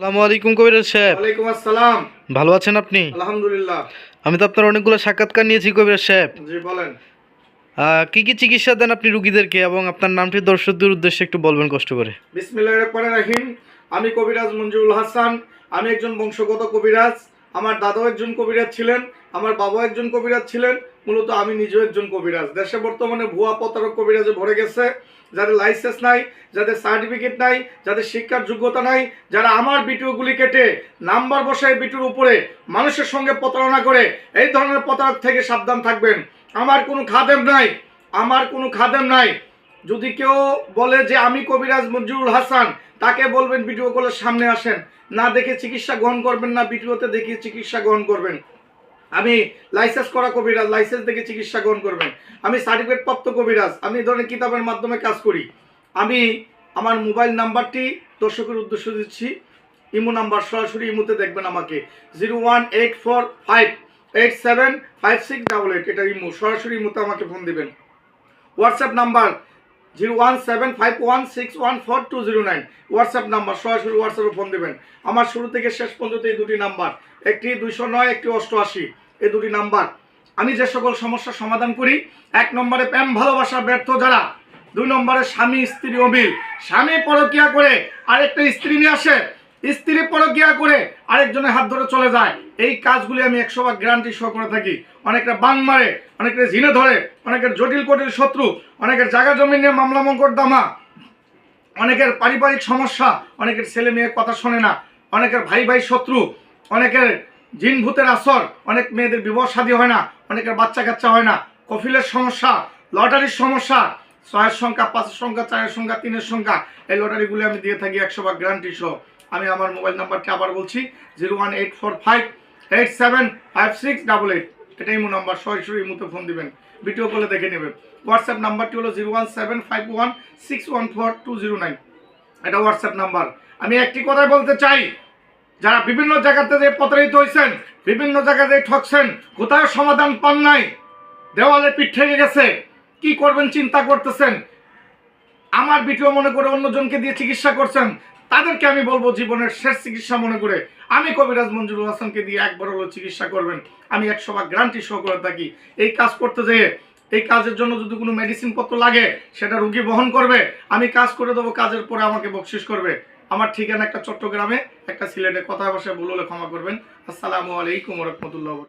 আসসালামু আলাইকুম কবিরাজ সাহেব। ওয়ালাইকুম আসসালাম। ভালো আছেন আপনি? আলহামদুলিল্লাহ। আমি তো আপনার অনেকগুলো সাক্ষাৎকার নিয়েছি কবিরাজ সাহেব। জি বলেন। আহ, কি কি চিকিৎসা দেন আপনি রুগীদেরকে এবং আপনার নামটি দর্শকদের উদ্দেশ্যে একটু বলবেন কষ্ট করে। রাহিম আমি কবিরাজ মঞ্জুরুল হাসান। আমি একজন বংশগত কবিরাজ। আমার দাদাও একজন কবিরাজ ছিলেন। আমার বাবা একজন কবিরাজ ছিলেন, মূলত আমি নিজেও একজন কবিরাজ। দেশে বর্তমানে ভুয়া প্রতারক কবিরাজে ভরে গেছে, যাদের লাইসেন্স নাই, যাদের সার্টিফিকেট নাই, যাদের শিক্ষার যোগ্যতা নাই, যারা আমার বিটুগুলি কেটে নাম্বার বসায় বিটুর উপরে মানুষের সঙ্গে প্রতারণা করে, এই ধরনের প্রতারক থেকে সাবধান থাকবেন। আমার কোনো খাদেম নাই, আমার কোনো খাদেম নাই। যদি কেউ বলে যে আমি কবিরাজ মঞ্জুরুল হাসান, তাকে বলবেন ভিডিও কলের সামনে আসেন। না দেখে চিকিৎসা গ্রহণ করবেন না ভিডিওতে দেখে চিকিৎসা গ্রহণ করবেন। আমি লাইসেন্স করা কবিরাজ লাইসেন্স দেখে চিকিৎসা গ্রহণ করবেন। আমি সার্টিফিকেট প্রাপ্ত কবিরাজ, আমি ধরনের কিতাবের মাধ্যমে কাজ করি। আমি আমার মোবাইল নাম্বারটি দর্শকের উদ্দেশ্য দিচ্ছি। ইমো নাম্বার সরাসরি ইমোতে দেখবেন আমাকে। Zero one eight four five eight seven five six double eight এটা ইমো, সরাসরি ইমোতে আমাকে ফোন দিবেন। WhatsApp number zero one seven five one six one four two zero nine. WhatsApp number, সরাসরি হোয়াটসঅ্যাপে ফোন দেবেন। আমার শুরু থেকে শেষ পর্যন্ত এই দুটি নাম্বার, একটি দুইশো নয়, একটি অষ্টআশি, এই দুটি নাম্বার। আমি যে সকল সমস্যার সমাধান করি, এক নম্বরে প্রেম, ভালোবাসা, ব্যর্থ যারা, দুই নম্বরে স্বামী, স্ত্রী, অমিল। স্বামী পরকিয়া করে আরেকটা স্ত্রী নিয়ে আসে স্ত্রী পরকিয়া করে আরেকজনের হাত ধরে চলে যায়। এই কাজগুলি আমি একশো ভাগ গ্যারান্টি সহ করে থাকি। অনেকটা বাং মারে, অনেকের ঝিনে ধরে, অনেকের জটিল কটিল শত্রু, অনেকের জায়গা জমি নিয়ে মামলা মকদ্দমা, অনেকের পারিবারিক সমস্যা, অনেকের ছেলে মেয়ে কথা শোনে না, অনেকের ভাই ভাই শত্রু, অনেকের জিন ভূতের আসর, অনেক মেয়েদের বিবাহ শাদী হয় না, অনেকের বাচ্চা কাচ্চা হয় না, কফিলের সমস্যা, লটারির সমস্যা, ছয়ের সংখ্যা, পাঁচের সংখ্যা, চারের সংখ্যা, তিনের সংখ্যা, এই লটারিগুলি আমি দিয়ে থাকি একশো ভাগ গ্যারান্টি সহ। আমি আমার মোবাইল নাম্বারটি আবার বলছি, zero one eight four five eight seven five six double eight. এটা ইমো নাম্বার, সরাসরি ইমোতে ফোন দিবেন, ভিডিও কলে দেখে নেবেন। হোয়াটসঅ্যাপ নাম্বারটি হলো zero one seven five one six one four two zero nine. এটা হোয়াটসঅ্যাপ নাম্বার। আমি একটি কথাই বলতে চাই, যারা বিভিন্ন জায়গাতে যে প্রতারিত হয়েছেন বিভিন্ন জায়গাতে ঠকছেন কোথায় সমাধান পান নাই, দেওয়ালে পিঠ থেকে গেছে, কি করবেন, চিন্তা করতেছেন? আমার ভিডিও মনে করে অন্যজনকে দিয়ে চিকিৎসা করছেন তাদেরকে আমি বলব জীবনের শেষ চিকিৎসা মনে করে আমি কবিরাজ মঞ্জুরুল হাসানকে দিয়ে একবার হলো চিকিৎসা করবেন। আমি একশো ভাগ গ্রান্টি সহ করে থাকি। এই কাজ করতে যেয়ে, এই কাজের জন্য যদি কোনো মেডিসিন পত্র লাগে, সেটা রুগী বহন করবে। আমি কাজ করে দেবো, কাজের পরে আমাকে বকশিস করবে। আমার ঠিকানা একটা চট্টগ্রামে একটা সিলেটে কথা ভাষায় ভুল হলে ক্ষমা করবেন। আসসালামু আলাইকুম রহমতুল্লাহ